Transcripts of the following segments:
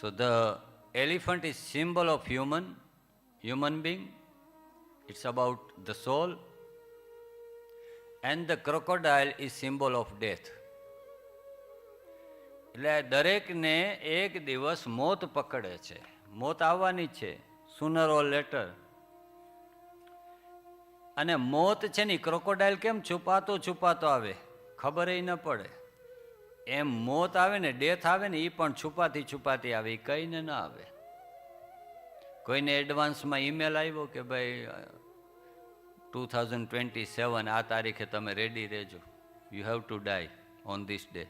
So the elephant is symbol of human, human being. It's about the soul. And the crocodile is symbol of death. એટલે દરેકને એક દિવસ મોત પકડે છે મોત આવવાની છે સુનર ઓર લેટર અને મોત છે ને ક્રોકોડાઇલ કેમ છુપાતો છુપાતો આવે ખબર ન પડે એમ મોત આવે ને, ડેથ આવે ને એ પણ છુપાતી છુપાતી આવે એ કહીને ના આવે. કોઈને એડવાન્સમાં ઈમેલ આવ્યો કે ભાઈ, ટુ થાઉઝન્ડ ટ્વેન્ટી સેવન, આ તારીખે તમે રેડી રહેજો. You have to die on this day.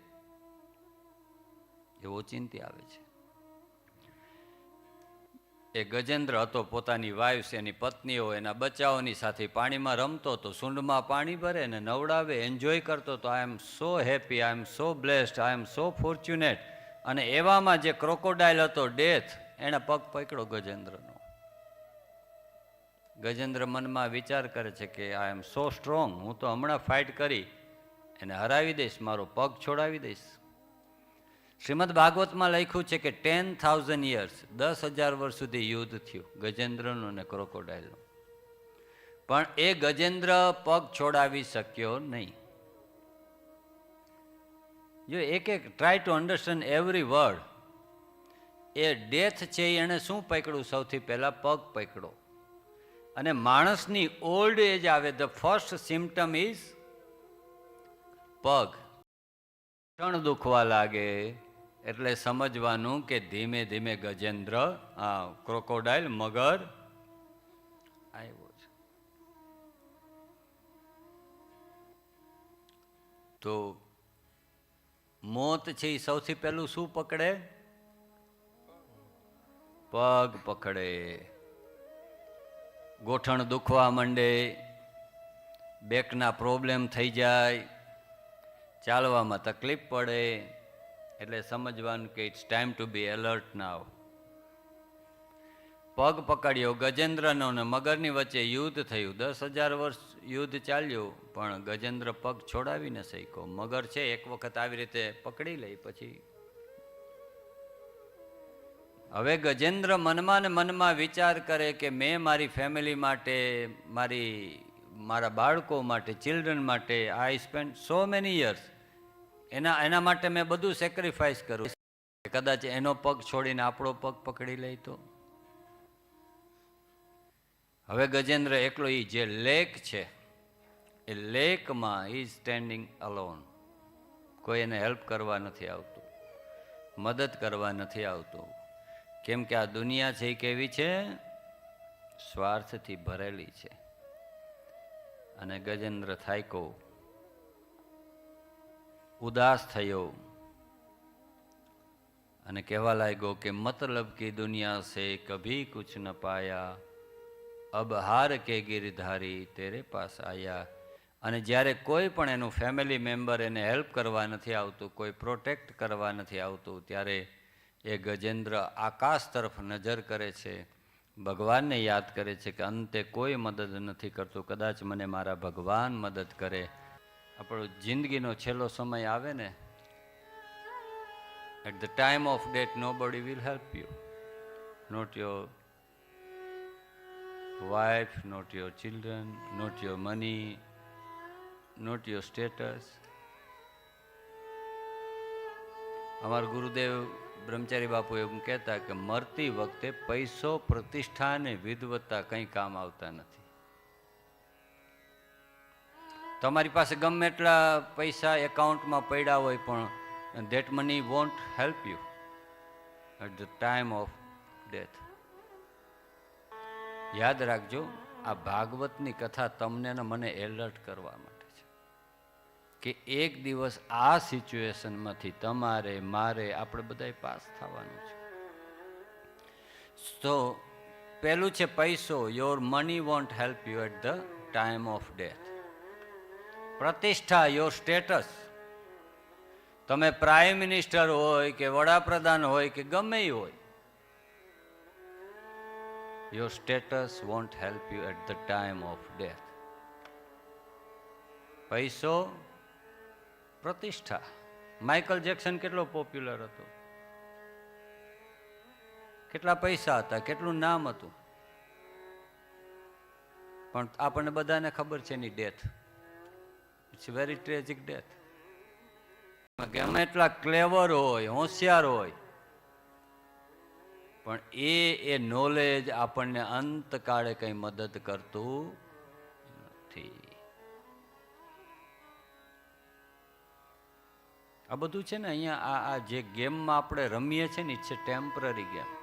એવો ચિંતી આવે છે. એ ગજેન્દ્ર હતો પોતાની એની પત્નીઓ, એના બચ્ચાઓની સાથે પાણીમાં રમતો હતો, સૂંઢમાં પાણી ભરે ને નવડાવે એન્જોય કરતો હતો. I am so happy I am so blessed I am so fortunate અને એવામાં જે ક્રોકોડાઇલ હતો ડેથ એણે પગ પકડ્યો ગજેન્દ્રનો. ગજેન્દ્ર મનમાં વિચાર કરે છે કે આઈ એમ સો સ્ટ્રોંગ હું તો હમણાં ફાઇટ કરી, એને હરાવી દઈશ, મારો પગ છોડાવી દઈશ. શ્રીમદ ભાગવતમાં લખ્યું છે કે ટેન થાઉઝન્ડ યર્સ દસ હજાર વર્ષ સુધી યુદ્ધ થયું, ગજેન્દ્રનું અને ક્રોકોડાઇલનું પણ એ ગજેન્દ્ર પગ છોડાવી શક્યો નહીં. જો એક એક try to understand every word A death છે એણે શું પકડ્યું? સૌથી પહેલાં પગ પકડો. અને માણસની ઓલ્ડ એજ આવે ધ ફર્સ્ટ સિમ્ટમ ઇઝ પગ. ક્ષણ દુખવા લાગે એટલે સમજવાનું કે ધીમે ધીમે ગજેન્દ્ર ક્રોકોડાઇલ મગર આવ્યો છે. તો મોત છે એ સૌથી પહેલું શું પકડે? પગ પકડે. ગોઠણ દુખવા માંડે. બેકના પ્રોબ્લેમ થઈ જાય. ચાલવામાં તકલીફ પડે. એટલે સમજવાનું કે it's time to be alert now પગ પકડ્યો, ગજેન્દ્રનો ને મગરની વચ્ચે યુદ્ધ થયું. દસ હજાર વર્ષ યુદ્ધ ચાલ્યું, પણ ગજેન્દ્ર પગ છોડાવી ન શક્યો. મગર છે, એક વખત આવી રીતે પકડી લઈ, પછી હવે ગજેન્દ્ર મનમાં ને મનમાં વિચાર કરે કે મેં મારી ફેમિલી માટે, મારી, મારા બાળકો માટે ચિલ્ડ્રન માટે I spend so many years એના એના માટે મેં બધું સેક્રિફાઈસ કર્યું. કદાચ એનો પગ છોડીને આપણો પગ પકડી લે તો. હવે ગજેન્દ્ર એકલો એ જે લેક છે, એ લેકમાં ઇઝ સ્ટેન્ડિંગ અલોન કોઈ એને હેલ્પ કરવા નથી આવતું, મદદ કરવા નથી આવતું. કેમ કે આ દુનિયા છે એ કેવી છે? સ્વાર્થથી ભરેલી છે. અને ગજેન્દ્ર થાયકો ઉદાસ થયો. અને કહેવા લાગ્યો કે, મતલબ કી દુનિયા સે કભી કુછ ન પાયા. અબ હાર કે ગિરધારી તેરે પાસ આયા. અને જ્યારે કોઈ પણ એનું ફેમિલી મેમ્બર એને હેલ્પ કરવા નથી આવતું, કોઈ પ્રોટેક્ટ કરવા નથી આવતું, ત્યારે એ ગજેન્દ્ર આકાશ તરફ નજર કરે છે. ભગવાનને યાદ કરે છે કે, અંતે કોઈ મદદ નથી કરતું. કદાચ મને મારા ભગવાન મદદ કરે. આપણો જિંદગીનો છેલ્લો સમય આવે ને at the time of death nobody will help you not your wife, not your children, not your money, not your status. અમારા ગુરુદેવ બ્રહ્મચારી બાપુ એમ કહેતા કે મરતી વખતે પૈસો પ્રતિષ્ઠા અને વિદવત્તા કંઈ કામ આવતા નથી તમારી પાસે ગમે એટલા પૈસા એકાઉન્ટમાં પડ્યા હોય પણ that money won't help you at the time of death યાદ રાખજો, આ ભાગવતની કથા તમને ને મને એલર્ટ કરવા માટે છે કે એક દિવસ આ સિચ્યુએશનમાંથી તમારે, મારે, આપણે બધાય પાસ થવાનું છે. તો પહેલું છે પૈસો your money won't help you at the time of death પ્રતિષ્ઠા યોર સ્ટેટસ તમે પ્રાઇમ મિનિસ્ટર હોય કે વડાપ્રધાન હોય કે ગમે એ હોય your status won't help you at the time of death પૈસો પ્રતિષ્ઠા. માઇકલ જેક્સન કેટલો પોપ્યુલર હતો? કેટલા પૈસા હતા? કેટલું નામ હતું? પણ આપણને બધાને ખબર છે એની death it's very tragic death ગમે એટલા ક્લેવર હોય, હોશિયાર હોય, પણ એ એ નોલેજ આપણને અંતકાળે કંઈ મદદ કરતું નથી. આ બધું છે ને અહીંયા આ જે ગેમમાં આપણે રમીએ છીએ ને ઇટ્સ એ ટેમ્પરરી ગેમ